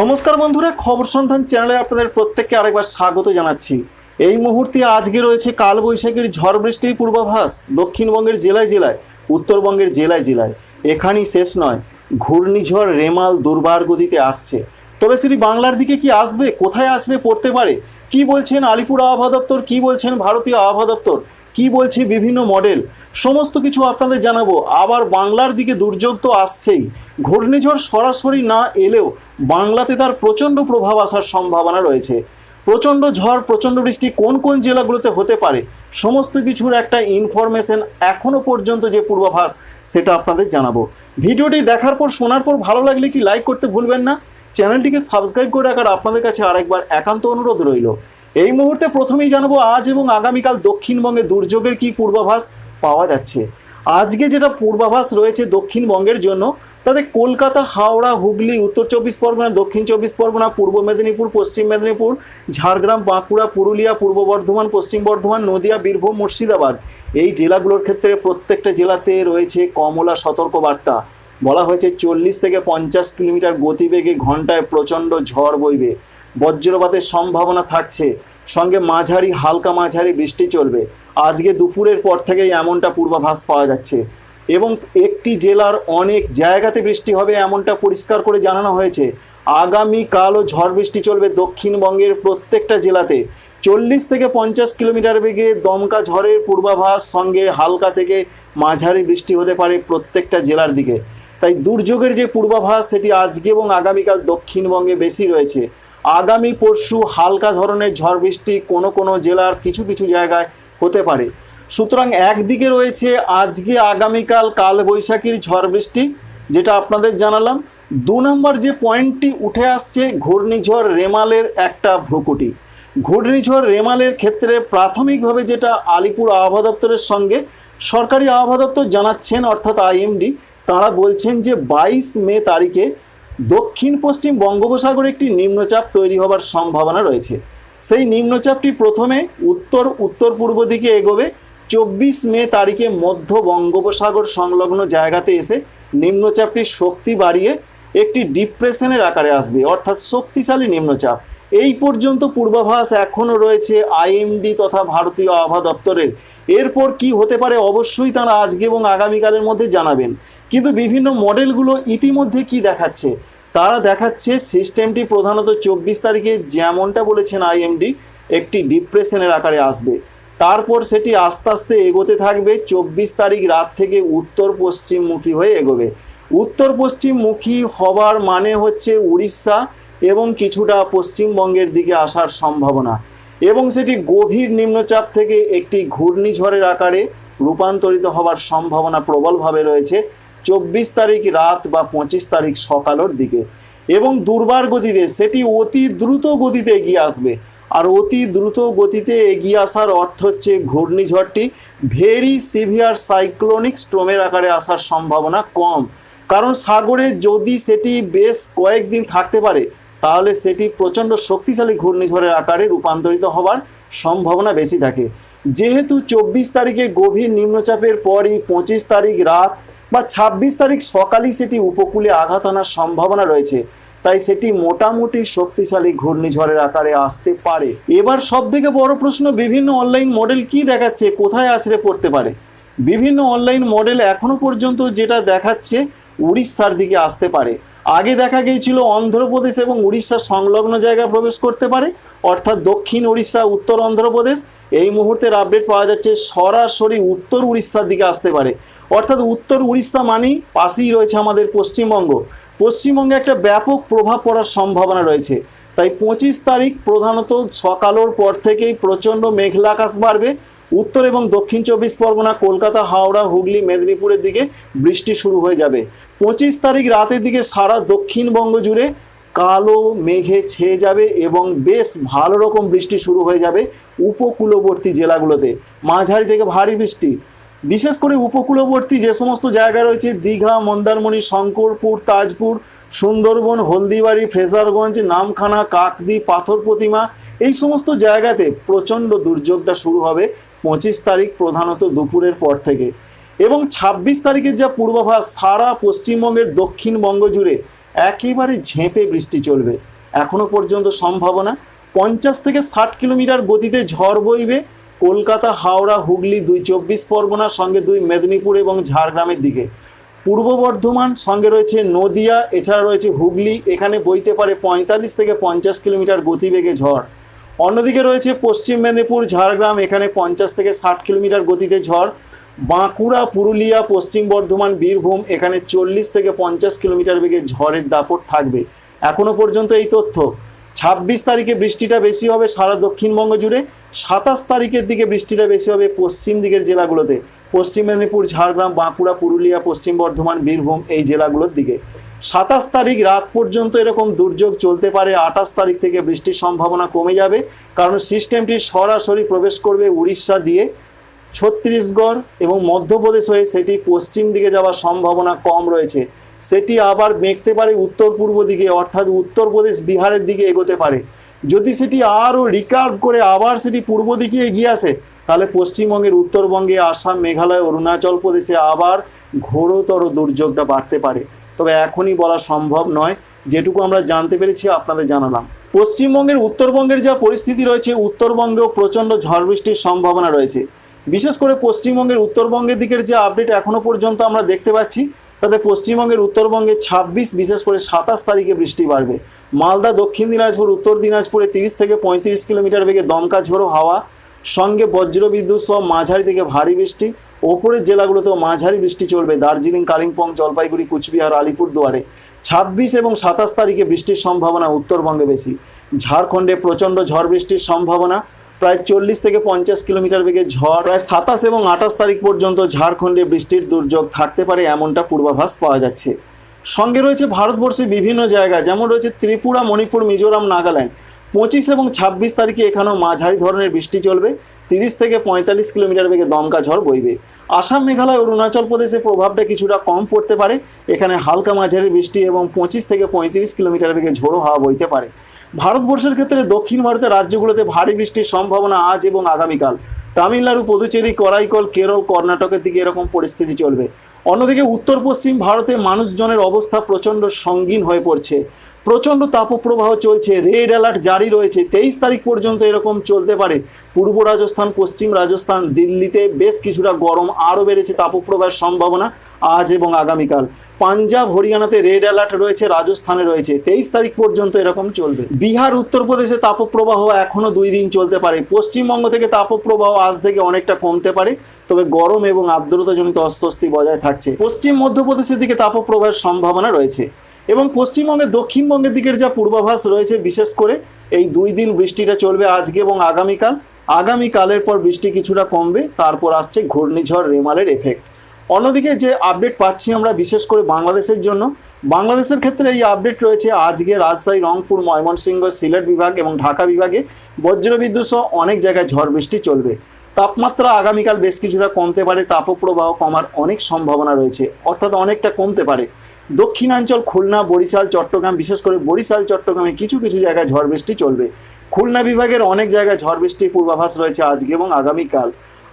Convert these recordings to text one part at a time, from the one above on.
নমস্কার বন্ধুরা, খবর সন্ধান চ্যানেলে আপনাদের প্রত্যেককে আরেকবার স্বাগত জানাচ্ছি। এই মুহূর্তে আজকে রয়েছে কালবৈশাখীর ঝড় বৃষ্টির পূর্বাভাস, দক্ষিণবঙ্গের জেলায় জেলায়, উত্তরবঙ্গের জেলায় জেলায়। এখানেই শেষ নয়, ঘূর্ণিঝড় রেমাল দুর্বার গতিতে আসছে। তবে সেটি বাংলার দিকে কি আসবে, কোথায় আসলে পড়তে পারে? কি বলছেন আলিপুর আবহাওয়া দপ্তর, কি বলছেন ভারতীয় আবহাওয়া দপ্তর, কি বলছে বিভিন্ন মডেল? সমস্ত কিছু আপনাদের জানাব। আবার বাংলার দিকে দুর্যোগ তো আসছেই। ঘূর্ণিঝড় সরাসরি না এলেও বাংলাতে তার প্রচণ্ড প্রভাব আসার সম্ভাবনা রয়েছে। প্রচণ্ড ঝড়, প্রচণ্ড বৃষ্টি কোন কোন জেলাগুলোতে হতে পারে, সমস্ত কিছুর একটা ইনফরমেশন এখনও পর্যন্ত যে পূর্বাভাস, সেটা আপনাদের জানাব। ভিডিওটি দেখার পর, শোনার পর ভালো লাগলে কি লাইক করতে ভুলবেন না? চ্যানেলটিকে সাবস্ক্রাইব করে রাখার আপনাদের কাছে আরেকবার একান্ত অনুরোধ রইল। এই মুহূর্তে প্রথমেই জানাব, আজ এবং আগামীকাল দক্ষিণবঙ্গে দুর্যোগের কি পূর্বাভাস পাওয়া যাচ্ছে। আজকে যেটা পূর্বাভাস রয়েছে দক্ষিণবঙ্গের জন্য, তাতে কলকাতা, হাওড়া, হুগলি, উত্তর চব্বিশ পরগনা, দক্ষিণ চব্বিশ পরগনা, পূর্ব মেদিনীপুর, পশ্চিম মেদিনীপুর, ঝাড়গ্রাম, বাঁকুড়া, পুরুলিয়া, পূর্ব বর্ধমান, পশ্চিম বর্ধমান, নদিয়া, বীরভূম, মুর্শিদাবাদ। এই জেলাগুলোর ক্ষেত্রে প্রত্যেকটা জেলাতে রয়েছে কমলা সতর্কবার্তা। বলা হয়েছে চল্লিশ থেকে পঞ্চাশ কিলোমিটার গতিবেগে ঘন্টায় প্রচণ্ড ঝড় বইবে। বজ্রপাতের সম্ভাবনা থাকছে। সঙ্গে মাঝারি, হালকা মাঝারি বৃষ্টি চলবে। আজকে দুপুরের পর থেকেই এমনটা পূর্বাভাস পাওয়া যাচ্ছে। এবং একটি জেলার অনেক জায়গাতে বৃষ্টি হবে এমনটা পরিষ্কার করে জানানো হয়েছে। আগামীকালও ঝড় বৃষ্টি চলবে দক্ষিণবঙ্গের প্রত্যেকটা জেলাতে। চল্লিশ থেকে পঞ্চাশ কিলোমিটার বেগে দমকা ঝড়ের পূর্বাভাস সঙ্গে হালকা থেকে মাঝারি বৃষ্টি হতে পারে প্রত্যেকটা জেলার দিকে। তাই দুর্যোগের যে পূর্বাভাস সেটি আজকে এবং আগামীকাল দক্ষিণবঙ্গে বেশি রয়েছে। আগামী পরশু হালকা ধরনের ঝড় বৃষ্টি কোনো কোনো জেলার কিছু কিছু জায়গায় হতে পারে। সুতরাং একদিকে রয়েছে আজকে, আগামীকাল কাল বৈশাখীর ঝড় বৃষ্টি, যেটা আপনাদের জানালাম। দু নম্বর যে পয়েন্টটি উঠে আসছে, ঘূর্ণিঝড় রেমালের একটা ভ্রুকুটি। ঘূর্ণিঝড় রেমালের ক্ষেত্রে প্রাথমিকভাবে যেটা আলিপুর আবহাওয়া দপ্তরের সঙ্গে সরকারি আবহাওয়া দপ্তর জানাচ্ছেন, অর্থাৎ আইএমডি, তারা বলছেন যে বাইশ মে তারিখে দক্ষিণ পশ্চিম বঙ্গোপসাগরে একটি নিম্নচাপ তৈরি হবার সম্ভাবনা রয়েছে। সেই নিম্নচাপটি প্রথমে উত্তর উত্তর পূর্ব দিকে এগোবে। চব্বিশ মে তারিখে মধ্য বঙ্গোপসাগর সংলগ্ন জায়গাতে এসে নিম্নচাপটির শক্তি বাড়িয়ে একটি ডিপ্রেশনের আকারে আসবে, অর্থাৎ শক্তিশালী নিম্নচাপ। এই পর্যন্ত পূর্বাভাস এখনও রয়েছে আইএমডি তথা ভারতীয় আবহাওয়া দপ্তরের। এরপর কি হতে পারে অবশ্যই তারা আজকে এবং আগামীকালের মধ্যে জানাবেন। কিন্তু বিভিন্ন মডেলগুলো ইতিমধ্যে কি দেখাচ্ছে? তারা দেখাচ্ছে সিস্টেমটি প্রধানত চব্বিশ তারিখে যেমনটা বলেছেন আইএমডি, একটি ডিপ্রেশনের আকারে আসবে। তারপর সেটি আস্তে আস্তে এগোতে থাকবে। চব্বিশ তারিখ রাত থেকে উত্তর পশ্চিমমুখী হয়ে এগোবে। উত্তর পশ্চিমমুখী হবার মানে হচ্ছে উড়িষ্যা এবং কিছুটা পশ্চিমবঙ্গের দিকে আসার সম্ভাবনা এবং সেটি গভীর নিম্নচাপ থেকে একটি ঘূর্ণিঝড়ের আকারে রূপান্তরিত হবার সম্ভাবনা প্রবলভাবে রয়েছে। চব্বিশ তারিখ রাত বা পঁচিশ তারিখ সকালের দিকে। এবং দুর্বার গতিতে সেটি অতি দ্রুত গতিতে এগিয়ে আসবে। আর অতি দ্রুত গতিতে এগিয়ে আসার অর্থ হচ্ছে ঘূর্ণিঝড়টি ভেরি সিভিয়ার সাইক্লোনিক স্ট্রোমের আকারে আসার সম্ভাবনা কম। কারণ সাগরে যদি সেটি বেশ কয়েকদিন থাকতে পারে, তাহলে সেটি প্রচণ্ড শক্তিশালী ঘূর্ণিঝড়ের আকারে রূপান্তরিত হবার সম্ভাবনা বেশি থাকে। যেহেতু চব্বিশ তারিখে গভীর নিম্নচাপের পরই পঁচিশ তারিখ রাত বা ছাব্বিশ তারিখ সকালেই সেটি উপকূলে আঘাত আনার সম্ভাবনা রয়েছে। তাই সেটি মোটামুটি শক্তিশালী ঘূর্ণিঝড়ের আকারে আসতে পারে। এবার সব থেকে বড় প্রশ্ন, বিভিন্ন অনলাইন মডেল কি দেখাচ্ছে, কোথায় আছড়ে পড়তে পারে? বিভিন্ন অনলাইন মডেল এখনও পর্যন্ত যেটা দেখাচ্ছে, উড়িষ্যার দিকে আসতে পারে। আগে দেখা গিয়েছিল অন্ধ্রপ্রদেশ এবং উড়িষ্যার সংলগ্ন জায়গায় প্রবেশ করতে পারে, অর্থাৎ দক্ষিণ উড়িষ্যা, উত্তর অন্ধ্রপ্রদেশ। এই মুহূর্তের আপডেট পাওয়া যাচ্ছে, সরাসরি উত্তর উড়িষ্যার দিকে আসতে পারে। অর্থাৎ উত্তর উড়িষ্যা মানেই পাশেই রয়েছে আমাদের পশ্চিমবঙ্গ। পশ্চিমবঙ্গে একটা ব্যাপক প্রভাব পড়ার সম্ভাবনা রয়েছে। তাই পঁচিশ তারিখ প্রধানত সকালের পর থেকেই প্রচণ্ড মেঘলা আকাশ বাড়বে। উত্তর এবং দক্ষিণ চব্বিশ পরগনা, কলকাতা, হাওড়া, হুগলি, মেদিনীপুরের দিকে বৃষ্টি শুরু হয়ে যাবে। পঁচিশ তারিখ রাতের দিকে সারা দক্ষিণবঙ্গ জুড়ে কালো মেঘে ছেয়ে যাবে এবং বেশ ভালো রকম বৃষ্টি শুরু হয়ে যাবে উপকূলবর্তী জেলাগুলোতে। মাঝারি থেকে ভারী বৃষ্টি। বিশেষ করে উপকূলবর্তী যে সমস্ত জায়গা রয়েছে, দীঘা, মন্দারমণি, শঙ্করপুর, তাজপুর, সুন্দরবন, হলদিবাড়ি, ফ্রেজারগঞ্জ, নামখানা কাকদি পাথর প্রতিমা, এই সমস্ত জায়গাতে প্রচণ্ড দুর্যোগটা শুরু হবে পঁচিশ তারিখ প্রধানত দুপুরের পর থেকে। এবং ছাব্বিশ তারিখের যা পূর্বাভাস, সারা পশ্চিমবঙ্গের দক্ষিণবঙ্গ জুড়ে একেবারে ঝেঁপে বৃষ্টি চলবে। এখনও পর্যন্ত সম্ভাবনা, পঞ্চাশ থেকে ষাট কিলোমিটার গতিতে ঝড় বইবে কলকাতা, হাওড়া, হুগলি দুই চব্বিশ পরগনার সঙ্গে দুই মেদিনীপুর এবং ঝাড়গ্রামের দিকে। পূর্ব বর্ধমান সঙ্গে রয়েছে নদিয়া, এছাড়া রয়েছে হুগলি, এখানে বইতে পারে পঁয়তাল্লিশ থেকে পঞ্চাশ কিলোমিটার গতিবেগে ঝড়। অন্যদিকে রয়েছে পশ্চিম মেদিনীপুর, ঝাড়গ্রাম, এখানে পঞ্চাশ থেকে ষাট কিলোমিটার গতিতে ঝড়। বাঁকুড়া, পুরুলিয়া, পশ্চিম বর্ধমান, বীরভূম, এখানে চল্লিশ থেকে পঞ্চাশ কিলোমিটার বেগে ঝড়ের দাপট থাকবে। এখনও পর্যন্ত এই তথ্য। ছাব্বিশ তারিখে বৃষ্টিটা বেশি হবে সারা দক্ষিণবঙ্গ জুড়ে। সাতাশ তারিখের দিকে বৃষ্টিটা বেশি হবে পশ্চিম দিকের জেলাগুলোতে। পশ্চিম মেদিনীপুর, ঝাড়গ্রাম, বাঁকুড়া, পুরুলিয়া, পশ্চিম বর্ধমান, বীরভূম এই জেলাগুলোর দিকে। সাতাশ তারিখ রাত পর্যন্ত এরকম দুর্যোগ চলতে পারে। আঠাশ তারিখ থেকে বৃষ্টির সম্ভাবনা কমে যাবে। কারণ সিস্টেমটি সরাসরি প্রবেশ করবে উড়িষ্যা দিয়ে। ছত্তিশগড় এবং মধ্যপ্রদেশ হয়ে সেটি পশ্চিম দিকে যাওয়ার সম্ভাবনা কম রয়েছে। সেটি আবার মেঘতে পারে উত্তর পূর্ব দিকে, অর্থাৎ উত্তরপ্রদেশ বিহারের দিকে এগোতে পারে। যদি সেটি আরও রিকার্ভ করে আবার সেটি পূর্ব দিকে এগিয়ে আসে, তাহলে পশ্চিমবঙ্গের উত্তরবঙ্গে আসাম, মেঘালয়, অরুণাচল প্রদেশে আবার ঘোরতর দুর্যোগটা বাড়তে পারে। তবে এখনই বলা সম্ভব নয়। যেটুকু আমরা জানতে পেরেছি, আপনাদের জানালাম। পশ্চিমবঙ্গের উত্তরবঙ্গের যা পরিস্থিতি রয়েছে, উত্তরবঙ্গেও প্রচণ্ড ঝড় বৃষ্টির সম্ভাবনা রয়েছে। বিশেষ করে পশ্চিমবঙ্গের উত্তরবঙ্গের দিকের যে আপডেট এখনও পর্যন্ত আমরা দেখতে পাচ্ছি তাতে পশ্চিমবঙ্গের উত্তরবঙ্গে ছাব্বিশ, বিশেষ করে সাতাশ তারিখে বৃষ্টি বাড়বে। মালদা, দক্ষিণ দিনাজপুর, উত্তর দিনাজপুরে তিরিশ থেকে পঁয়ত্রিশ কিলোমিটার বেগে দমকা ঝোড়ো হাওয়া, সঙ্গে বজ্রবিদ্যুৎ সহ মাঝারি থেকে ভারী বৃষ্টি। ওপরের জেলাগুলোতেও মাঝারি বৃষ্টি চলবে। দার্জিলিং, কালিম্পং, জলপাইগুড়ি, কুচবিহার আলিপুরদুয়ারে ছাব্বিশ এবং সাতাশ তারিখে বৃষ্টির সম্ভাবনা উত্তরবঙ্গে বেশি। ঝাড়খণ্ডে প্রচণ্ড ঝড় বৃষ্টির সম্ভাবনা। প্রায় চল্লিশ থেকে পঞ্চাশ কিলোমিটার বেগে ঝড়, প্রায় সাতাশ এবং আঠাশ তারিখ পর্যন্ত ঝাড়খণ্ডে বৃষ্টির দুর্যোগ থাকতে পারে এমনটা পূর্বাভাস পাওয়া যাচ্ছে। সঙ্গে রয়েছে ভারতবর্ষের বিভিন্ন জায়গা, যেমন রয়েছে ত্রিপুরা, মণিপুর, মিজোরাম, নাগাল্যান্ড। পঁচিশ এবং ছাব্বিশ তারিখে এখানেও মাঝারি ধরনের বৃষ্টি চলবে। তিরিশ থেকে পঁয়তাল্লিশ কিলোমিটার বেগে দমকা ঝড় বইবে। আসাম, মেঘালয়, অরুণাচল প্রদেশে প্রভাবটা কিছুটা কম পড়তে পারে। এখানে হালকা মাঝারি বৃষ্টি এবং পঁচিশ থেকে পঁয়ত্রিশ কিলোমিটার বেগে ঝোড়ো হাওয়া বইতে পারে। ভারতবর্ষের ক্ষেত্রে দক্ষিণ ভারতের রাজ্যগুলোতে ভারী বৃষ্টির সম্ভাবনা আজ এবং আগামীকাল। তামিলনাড়ু, পুদুচেরি, করাইকল, কেরল, কর্ণাটকের দিকে এরকম পরিস্থিতি চলবে। অন্যদিকে উত্তর পশ্চিম ভারতে মানুষজনের অবস্থা প্রচণ্ড সঙ্গীন হয়ে পড়ছে। প্রচণ্ড তাপপ্রবাহ চলছে, রেড অ্যালার্ট জারি রয়েছে। তেইশ তারিখ পর্যন্ত এরকম চলতে পারে। পূর্ব রাজস্থান, পশ্চিম রাজস্থান, দিল্লিতে বেশ কিছুটা গরম আরও বেড়েছে তাপপ্রবাহের সম্ভাবনা আজ এবং আগামীকাল। পাঞ্জাব, হরিয়ানাতে রেড অ্যালার্ট রয়েছে, রাজস্থানে রয়েছে। তেইশ তারিখ পর্যন্ত এরকম চলবে। বিহার, উত্তরপ্রদেশে তাপপ্রবাহ এখনও দুই দিন চলতে পারে। পশ্চিমবঙ্গ থেকে তাপপ্রবাহ আজ থেকে অনেকটা কমতে পারে, তবে গরম এবং আর্দ্রতাজনিত অস্বস্তি বজায় থাকছে। পশ্চিম মধ্যপ্রদেশের দিকে তাপপ্রবাহের সম্ভাবনা রয়েছে এবং পশ্চিমবঙ্গের দক্ষিণবঙ্গের দিকের যা পূর্বাভাস রয়েছে, বিশেষ করে এই দুই দিন বৃষ্টিটা চলবে আজকে এবং আগামীকাল। আগামীকালের পর বৃষ্টি কিছুটা কমবে, তারপর আসছে ঘূর্ণিঝড়, রেমালের এফেক্ট অন্যদিকে যে আপডেট পাচ্ছি আমরা বিশেষ করে বাংলাদেশের জন্য, বাংলাদেশের ক্ষেত্রে এই আপডেট রয়েছে আজকে রাজশাহী, রংপুর, ময়মনসিংহ, সিলেট বিভাগ এবং ঢাকা বিভাগে বজ্রবিদ্যুৎ সহ অনেক জায়গায় ঝড় বৃষ্টি চলবে। তাপমাত্রা আগামীকাল বেশ কিছুটা কমতে পারে, তাপপ্রবাহ কমার অনেক সম্ভাবনা রয়েছে, অর্থাৎ অনেকটা কমতে পারে। দক্ষিণাঞ্চল, খুলনা, বরিশাল, চট্টগ্রাম, বিশেষ করে বরিশাল, চট্টগ্রামে কিছু কিছু জায়গায় ঝড় বৃষ্টি চলবে। খুলনা বিভাগের অনেক জায়গায় ঝড় বৃষ্টির পূর্বাভাস রয়েছে আজকে এবং আগামীকাল।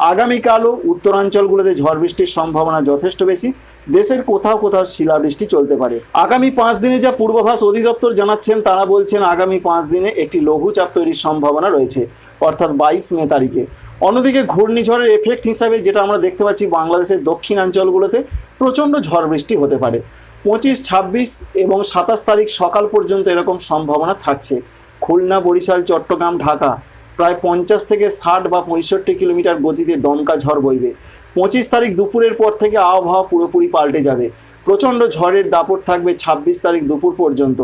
আগামীকালও উত্তরাঞ্চলগুলোতে ঝড় বৃষ্টির সম্ভাবনা যথেষ্ট বেশি। দেশের কোথাও কোথাও শিলাবৃষ্টি চলতে পারে। আগামী পাঁচ দিনে যা পূর্বাভাস অধিদপ্তর জানাচ্ছেন, তারা বলছেন আগামী পাঁচ দিনে একটি লঘুচাপ তৈরির সম্ভাবনা রয়েছে, অর্থাৎ বাইশ মে তারিখে। অন্যদিকে ঘূর্ণিঝড়ের এফেক্ট হিসাবে যেটা আমরা দেখতে পাচ্ছি বাংলাদেশের দক্ষিণাঞ্চলগুলোতে প্রচণ্ড ঝড় বৃষ্টি হতে পারে। পঁচিশ, ছাব্বিশ এবং সাতাশ তারিখ সকাল পর্যন্ত এরকম সম্ভাবনা থাকছে। খুলনা, বরিশাল, চট্টগ্রাম, ঢাকা প্রায় পঞ্চাশ থেকে ষাট বা পঁয়ষট্টি কিলোমিটার গতিতে দমকা ঝড় বইবে। পঁচিশ তারিখ দুপুরের পর থেকে আবহাওয়া পুরোপুরি পাল্টে যাবে। প্রচণ্ড ঝড়ের দাপট থাকবে ছাব্বিশ তারিখ দুপুর পর্যন্ত।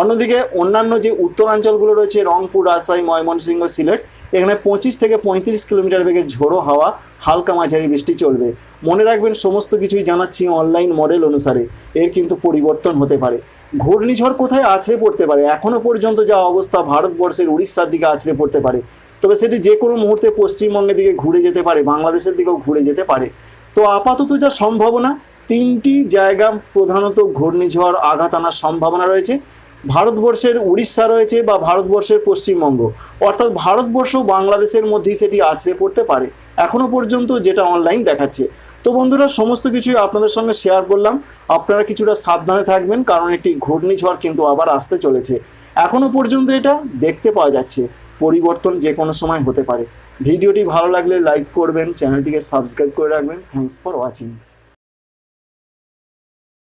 অন্যদিকে অন্যান্য যে উত্তরাঞ্চলগুলো রয়েছে, রংপুর, রাজশাহী, ময়মনসিংহ, সিলেট, এখানে পঁচিশ থেকে পঁয়ত্রিশ কিলোমিটার বেগে ঝোড়ো হাওয়া, হালকা মাঝারি বৃষ্টি চলবে। মনে রাখবেন, সমস্ত কিছুই জানাচ্ছি অনলাইন মডেল অনুসারে। এর কিন্তু পরিবর্তন হতে পারে। ঘূর্ণিঝড় কোথায় আছড়ে পড়তে পারে? এখনও পর্যন্ত যা অবস্থা ভারতবর্ষের উড়িষ্যার দিকে আছড়ে পড়তে পারে। তবে সেটি যে কোনো মুহূর্তে পশ্চিমবঙ্গের দিকে ঘুরে যেতে পারে, বাংলাদেশের দিকেও ঘুরে যেতে পারে। তো আপাতত যা সম্ভাবনা, তিনটি জায়গা প্রধানত ঘূর্ণিঝড় আঘাত আনার সম্ভাবনা রয়েছে। ভারতবর্ষের উড়িষ্যা রয়েছে বা ভারতবর্ষের পশ্চিমবঙ্গ। অর্থাৎ ভারতবর্ষ বাংলাদেশের মধ্যেই সেটি আছড়ে পড়তে পারে। এখনও পর্যন্ত যেটা অনলাইন দেখাচ্ছে। তো বন্ধুরা, সমস্ত কিছুই আপনাদের সঙ্গে শেয়ার করলাম। আপনারা কিছুটা সাবধানে থাকবেন, কারণ একটি ঘূর্ণিঝড় কিন্তু আবার আসতে চলেছে। এখনও পর্যন্ত এটা দেখতে পাওয়া যাচ্ছে, পরিবর্তন যে কোনো সময় হতে পারে। ভিডিওটি ভালো লাগলে লাইক করবেন চ্যানেলটিকে সাবস্ক্রাইব করে রাখবেন। Thanks for watching